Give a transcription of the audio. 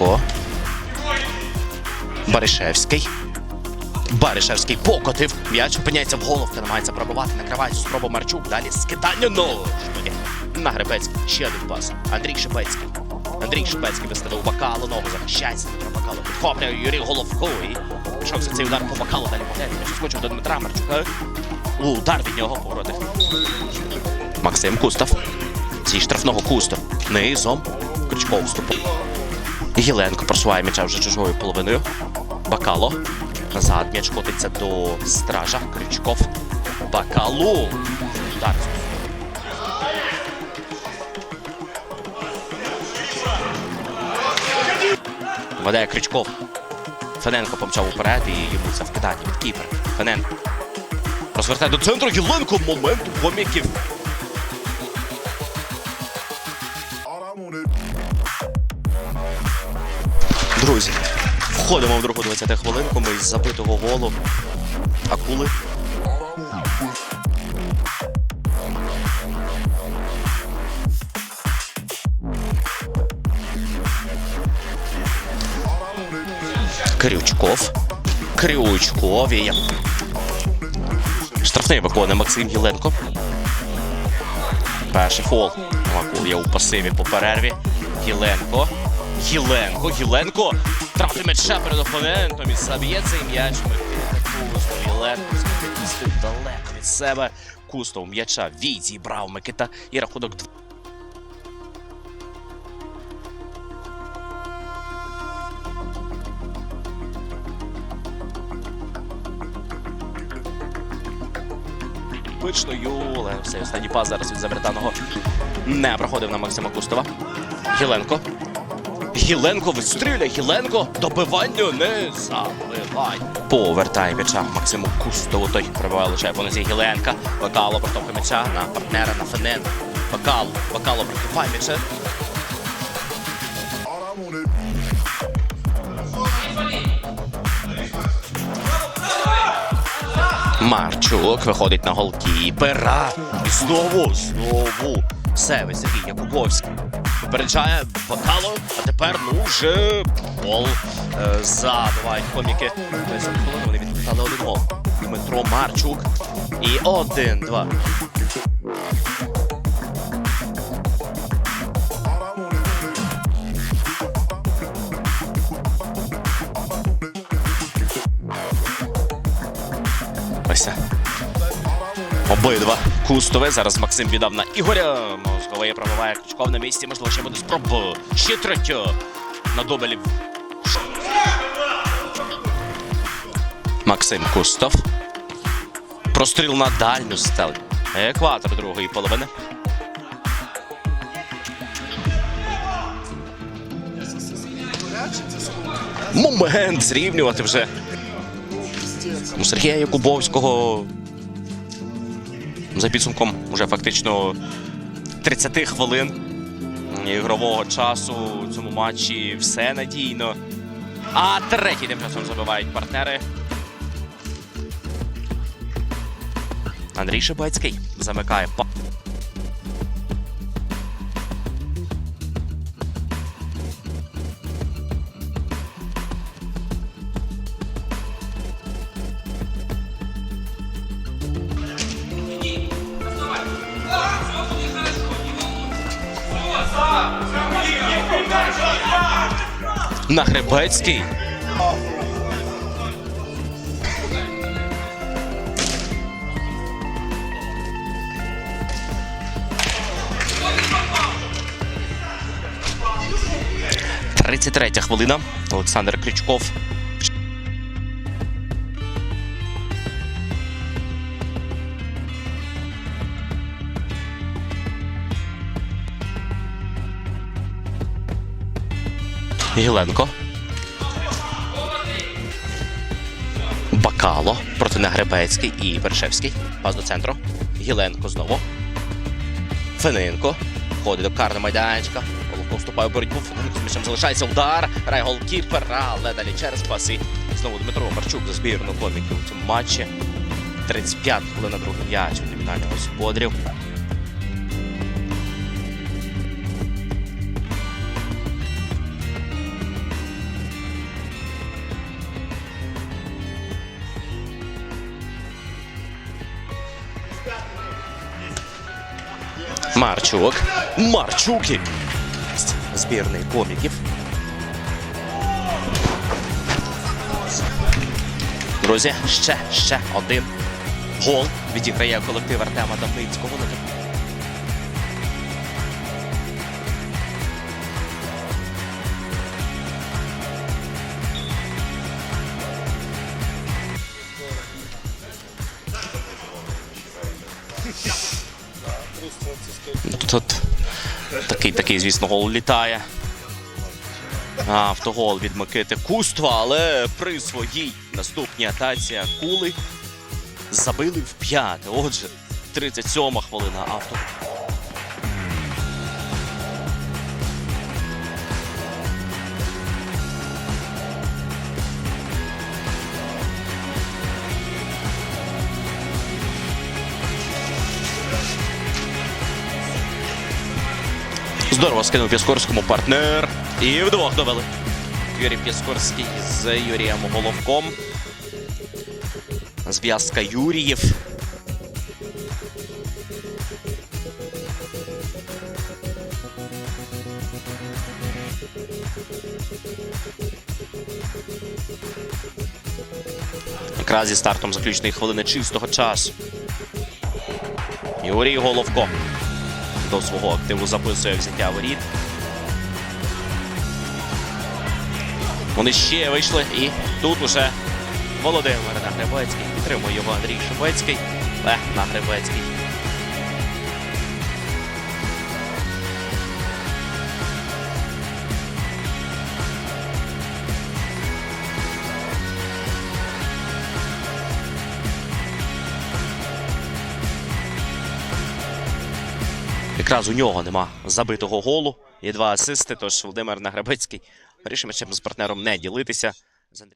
Гіленко. Баришевський. Баришевський покотив. М'яч опиняється в головки, намагається пробивати, накривається спробу Марчук. Далі скидання ножки. На Гребецький. Ще один пас. Андрій Шебецький. Андрій Шебецький виставив Бакалу, ногу захищається. Дмитро Бакало підхоплює Юрій Головко. І пішов за цей удар по Бакалу. Далі поглянь. М'яч скочив до Дмитра Марчука. Удар від нього повороти. Максим Кустав. Зі штрафного кусту. Низом. Крючков вступив. Єленко просуває м'яча вже чужою половиною. Бакало. Назад м'яч котиться до стража. Крючков. Бакалу. Удар. Веде Крючков. Фененко помчав уперед і йому це вкидання від кіпера. Фененко. Розвертає до центру. Єленко. Момент у коміків. Друзі, входимо в другу 20 хвилинку. Ми із забитого голу. Акули. Крючков. Крючков. І... Штрафний виконує Максим Єленко. Перший фол. Акул є у пасиві по перерві. Єленко. Єленко, Єленко. Трафить м'яча перед опонентом і заб'є цей м'яч. Кустов. Єленко спустив далеко від себе. Кустов м'яча відібрав Микита і рахунок 2. Пичною, але все останній пас зараз від Забертаного не проходив на Максима Кустова. Гіленко. Гіленко вистріляє. Гіленко добивання не забивай. Повертає м'яча Максиму Кустову. Той пробиває лише по нозі Гіленка. Бакало протовка м'яча на партнера на Фенен. Бакало. Бакало прикриває м'яча. Марчук виходить на голкіпера. Знову, знову. Севий Сергій Якубовський. Попереджає Бакало, а тепер ну вже гол е, забивають коміки. Вони відкатали один гол. Дмитро Марчук. І один-два. Ось це. Обидва. Кустове. Зараз Максим віддав на Ігоря. Мозговий пробиває Крючков на місці. Можливо, ще буде спроба. Ще третя. На дублі. Максим Кустов. Простріл на дальню стель. Екватор другої половини. Момент зрівнювати вже. У Сергія Якубовського за підсумком вже фактично 30 хвилин ігрового часу у цьому матчі все надійно. А третій тим часом забивають партнери. Андрій Шибецький замикає На Гребецький. Тридцять третя хвилина. Олександр Крючков. Єленко. Бакало проти Нагребецький і Бершевський. Пас до центру. Єленко знову. Фененко. Входить до карного майданчика. Головко вступає в боротьбу. Фененко з м'ячем залишається удар. Грає голкіпер, але далі через паси. Знову Дмитро Марчук за збірну коміків у цьому матчі. 35 хвилина другий м'яч від Віталія господарів. Марчук. Марчуки. Збірний коміків. Друзі, ще, ще один гол відіграє колектив Артема Давницького. Тут такий, такий, звісно, гол літає. Автогол від Микити Куства, але при своїй наступній атаці Кули забили в п'яте. Отже, 37 хвилина авто. Здорово скинув Піскорському партнер. І вдвох довели. Юрій Піскорський з Юрієм Головком. Зв'язка Юріїв. Якраз зі стартом заключної хвилини чистого часу. Юрій Головко до свого активу записує взяття воріт. Вони ще вийшли, і тут уже Володимир Нагребецький. Підтримує його Андрій Шебецький. Лех Нагребецький. Якраз у нього нема забитого голу Є два асисти. Тож Володимир Награбецький вирішив з партнером не ділитися.